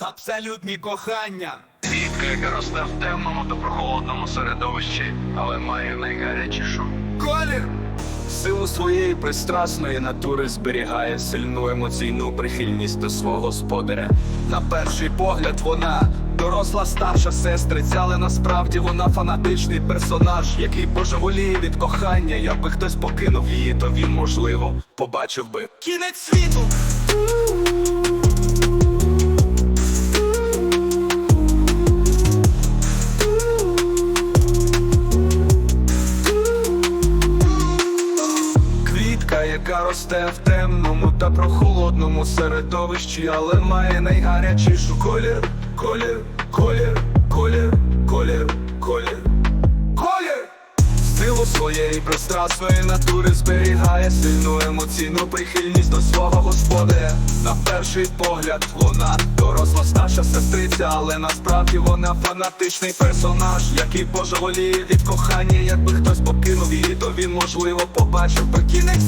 Абсолютні кохання. Квітка, росте в темному та прохолодному середовищі, але має найгарячішу. Колір силу своєї пристрасної натури зберігає сильну емоційну прихильність до свого господаря. На перший погляд вона доросла старша сестриця, але насправді вона фанатичний персонаж, який божеволіє від кохання. Якби хтось покинув її, то він можливо побачив би кінець світу. Яка росте в темному та прохолодному середовищі, але має найгарячішу колір, колір, колір, колір, колір, колір, колір. Силу своєї пристрасної натури зберігає сильну емоційну прихильність до свого господаря. На перший погляд вона доросла старша сестриця, але насправді вона фанатичний персонаж, який божеволіє від кохання. Якби хтось покинув її, то він можливо побачив би кінець.